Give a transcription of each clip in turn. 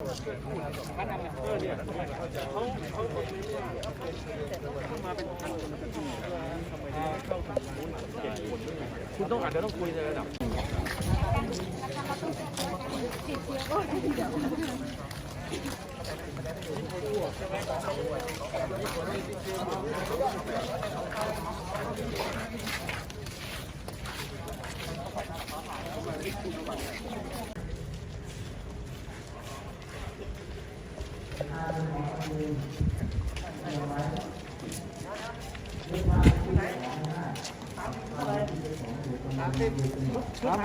คุณต้องอาจจะต้องคุยในระดับ สา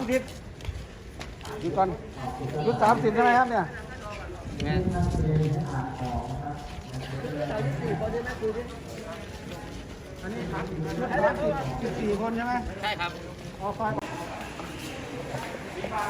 มสิบดูก่อนชุดสามสิบใช่ไหมครับเนี่ยอันนี้สามสิบสิบสี่คนใช่ไหมใช่ครับออกฟังอ่า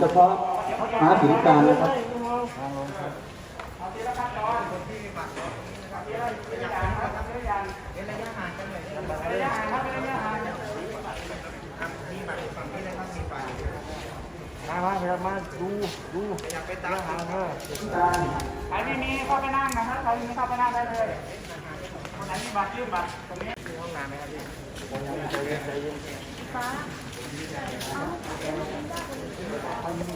เฉพาะหาศิลการนะครับมามามามาดูดูอยากไปตามหาเธอใครไม่มีเข้าไปนั่งนะครับใครม่มีเข้าไปนั่งได้เลยคนไหนมีบัตรยื่นบัตรตรงนี้ครับ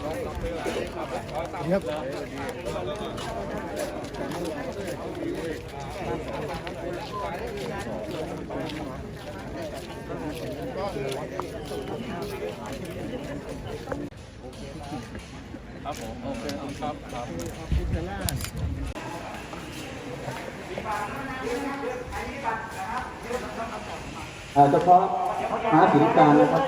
ครับผมโอเคครับครับอ่าเฉพาะหาศิลการนะครับ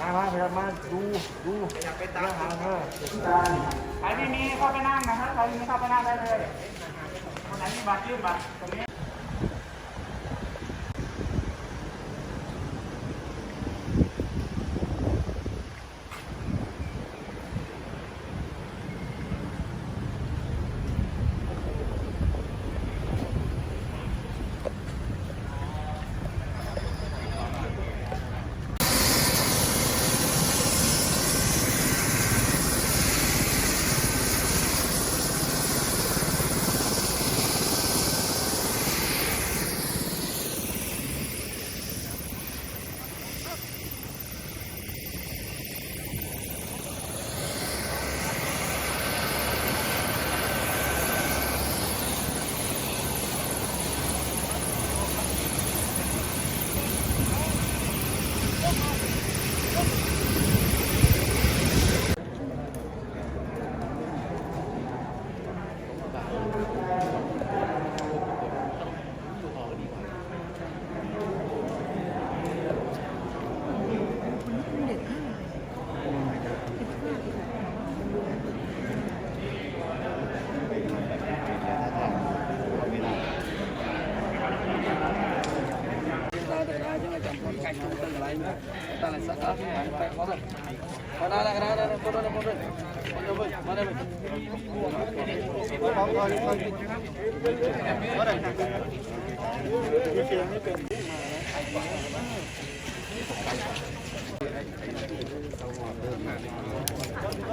มามามามาดูดูอยากไปตามหาเธอใครไม่มีเข้าไปนั่งนะครับใครไม่มีเข้าไปนั่งได้เลยคนไหนมีบัตรยื่นบัตรตรงนี้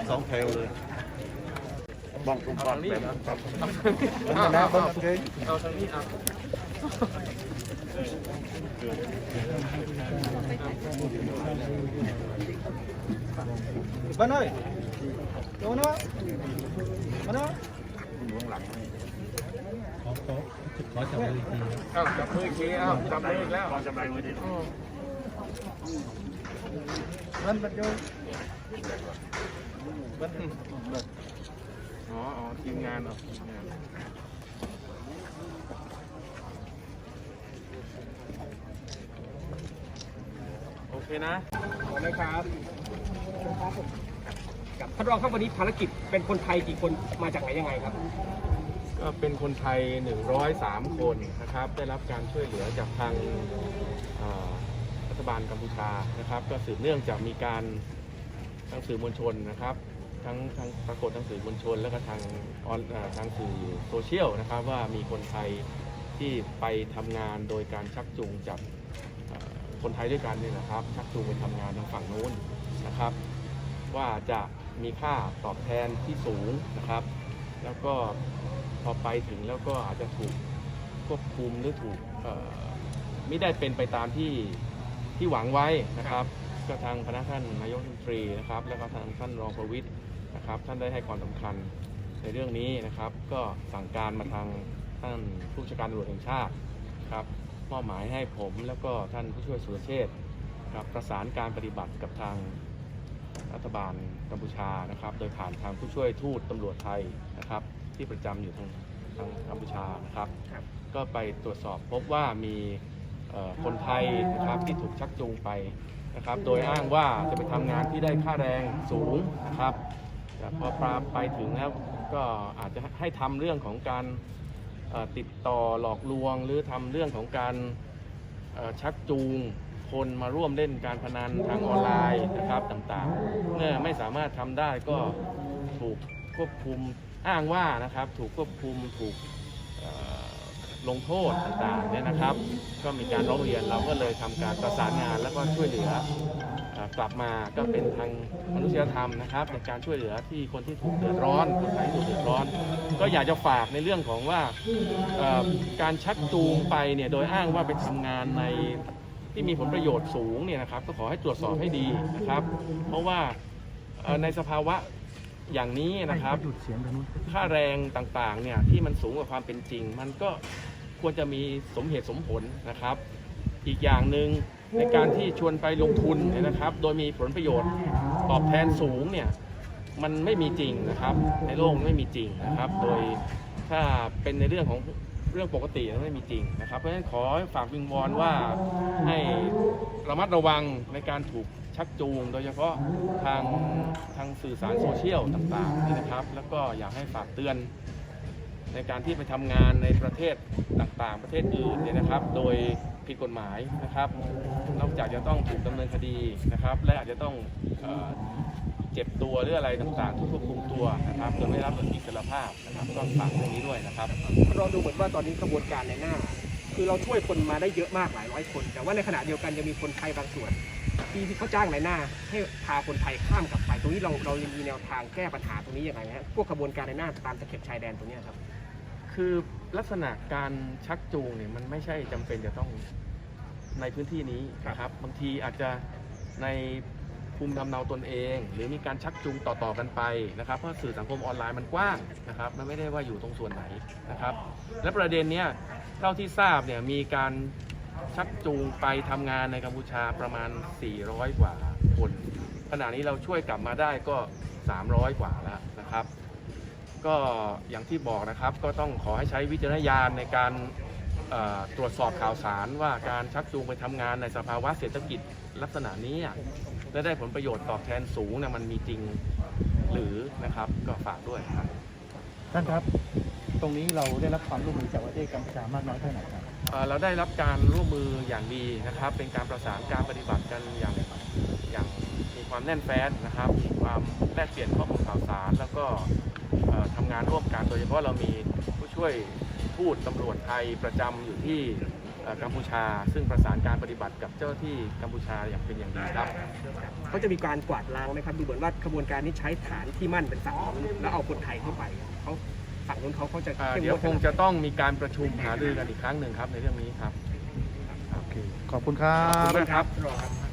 สองแถวเลยบังตรงบังนี่นะนะคนโอเคเอาทางนี้เอา บ้านเอ้ยโดนวะบ้านเอ้ยเอาจับมืออีกทีเอาจับมืออีกแล้วจับมืออีก มันมันโย อ๋ออ๋อทีมงานเหรอ เคนะขอบคุณครับครับท่านรองครับวันนี้ภารกิจเป็นคนไทยกี่คนมาจากไหนยังไงครับ ก็เป็นคนไทย 103 คนนะครับ ได้รับการช่วยเหลือจากทางเอ่อรัฐบาลกัมพูชานะครับ ก็สืบเนื่องจากมีการทางสื่อมวลชนนะครับ ทั้งทางปรากฏทางสื่อมวลชน แล้วก็ทางออนเอ่อทางสื่อโซเชียลนะครับ ว่ามีคนไทยที่ไปทำงานโดยการชักจูงจากเอ่อ คนไทยด้วยกันนี่นะครับ ชักจูงไปทำงานทางฝั่งนู้นนะครับ ว่าจะมีค่าตอบแทนที่สูงนะครับ แล้วก็พอไปถึงแล้วก็อาจจะถูกควบคุมหรือถูกไม่ได้เป็นไปตามที่ที่หวังไว้นะครับ ก็ทางพนักท่านนายกรัฐมนตรีนะครับ แล้วก็ทางท่านรองประวิตยนะครับ ท่านได้ให้ความสำคัญในเรื่องนี้นะครับ ก็สั่งการมาทางท่านผู้บัญชการตำรวจแห่งชาติครับ มอบหมายให้ผมแล้วก็ท่านผู้ช่วยสุรเชษฐ์ครับประสานการปฏิบัติกับทางรัฐบาลกัมพูชานะครับ โดยผ่านทางผู้ช่วยทูตตำรวจไทยนะครับ ที่ประจำอยู่ทางทางกัมพูชานะครับครับก็ไปตรวจสอบพบว่ามีเอ่อคนไทยนะครับที่ถูกชักจูงไปนะครับ โดยอ้างว่าจะไปทำงานที่ได้ค่าแรงสูงนะครับแต่พอปลาไปถึงแล้วก็อาจจะให้ทำเรื่องของการเอ่อ ติดต่อหลอกลวง หรือทำเรื่องของการชักจูงคนมาร่วมเล่นการพนันทางออนไลน์นะครับต่างๆ เมื่อไม่สามารถทำได้ก็ถูกควบคุมอ้างว่านะครับถูกควบคุมถูกลงโทษต่างๆเนี่ยนะครับ ก็มีการร้องเรียนเราก็เลยทำการประสานงานแล้วก็ช่วยเหลือ กลับมาก็เป็นทางมนุษยธรรมนะครับในการช่วยเหลือที่คนที่ถูกเดือดร้อนคนไทยถูกเดือดร้อน ก็อยากจะฝากในเรื่องของว่าการชักจูงไปเนี่ยโดยอ้างว่าไปทำงานในที่มีผลประโยชน์สูงเนี่ยนะครับ ก็ขอให้ตรวจสอบให้ดีนะครับ เพราะว่าในสภาวะอย่างนี้นะครับค่าแรงต่างๆเนี่ยที่มันสูงกว่าความเป็นจริง มันก็ควรจะมีสมเหตุสมผลนะครับ อีกอย่างหนึ่งในการที่ชวนไปลงทุนนะครับ โดยมีผลประโยชน์ตอบแทนสูงเนี่ยมันไม่มีจริงนะครับ ในโลกไม่มีจริงนะครับ โดยถ้าเป็นในเรื่องของเรื่องปกติไม่มีจริงนะครับ เพราะฉะนั้นขอฝากวิงวอนว่าให้ระมัดระวังในการถูกชักจูง โดยเฉพาะทางทางสื่อสารโซเชียลต่างๆนี่นะครับ แล้วก็อยากให้ฝากเตือนในการที่ไปทำงานในประเทศต่างๆ ประเทศอื่นเนี่ยนะครับ โดย ผิดกฎหมายนะครับ นอกจากจะต้องถูกดำเนินคดีนะครับ และอาจจะต้องเอเจ็บตัวหรืออะไรต่างๆทุกควบคุมตัวนะครับจนไม่รับอิสรภาพนะครับก็ฝากเรื่องนี้ด้วยนะครับเราดูเหมือนว่าตอนนี้กระบวนการในหน้า คือเราช่วยคนมาได้เยอะมากหลายร้อยคน แต่ว่าในขณะเดียวกันยังมีคนไทยบางส่วนที่ที่เขาจ้างในหน้า ให้พาคนไทยข้ามกลับไปตรงนี้เราเรายังมีแนวทางแก้ปัญหาตรงนี้ยังไงฮะพวกกระบวนการในหน้าตามตะเข็บชายแดนตรงนี้ครับ คือลักษณะการชักจูงเนี่ยมันไม่ใช่จำเป็นจะต้องในพื้นที่นี้นะครับ บางทีอาจจะในภูมิลำเนาตนเอง หรือมีการชักจูงต่อๆกันไปนะครับเพราะสื่อสังคมออนไลน์มันกว้างนะครับมันไม่ได้ว่าอยู่ตรงส่วนไหนนะครับ และประเด็นเนี้ยเท่าที่ทราบเนี่ยมีการชักจูงไปทำงานในกัมพูชาประมาณ 400 กว่าคนขณะนี้เราช่วยกลับมาได้ก็ 300 กว่าแล้วนะครับ ก็อย่างที่บอกนะครับก็ต้องขอให้ใช้วิจารณญาณในการเอ่อตรวจสอบข่าวสารว่าการชักจูงไปทำงานในสภาวะเศรษฐกิจลักษณะนี้อะและได้ผลประโยชน์ตอบแทนสูงเนี่ยมันมีจริงหรือนะครับก็ฝากด้วยครับท่านครับ ตรงนี้เราได้รับความร่วมมือจากประเทศกัมพูชามากน้อยแค่ไหนครับเอ่อเราได้รับการร่วมมืออย่างดีนะครับ เป็นการประสานการปฏิบัติกันอย่างอย่างมีความแน่นแฟ้นนะครับมีความแลกเปลี่ยนข้อมูลข่าวสารแล้วก็เอ่อ ทำงานร่วมกัน โดยเฉพาะเรามีผู้ช่วยทูตตำรวจไทยประจำอยู่ที่เอ่อกัมพูชา ซึ่งประสานการปฏิบัติกับเจ้าหน้าที่กัมพูชาอย่างเป็นอย่างดีครับเขาจะมีการกวาดล้างไหมครับดูเหมือนว่าขบวนการนี้ใช้ฐานที่มั่นเป็นฝั่งนู้นแล้วเอาคนไทยเข้าไปเขาฝั่งนู้นเขาเขาจะอ่าข้มเดี๋ยวดคงจะต้องมีการประชุมหารือกันอีกครั้งหนึ่งครับในเรื่องนี้ครับโอเคขอบคุณครัขอบคุณบมากครับรอครับ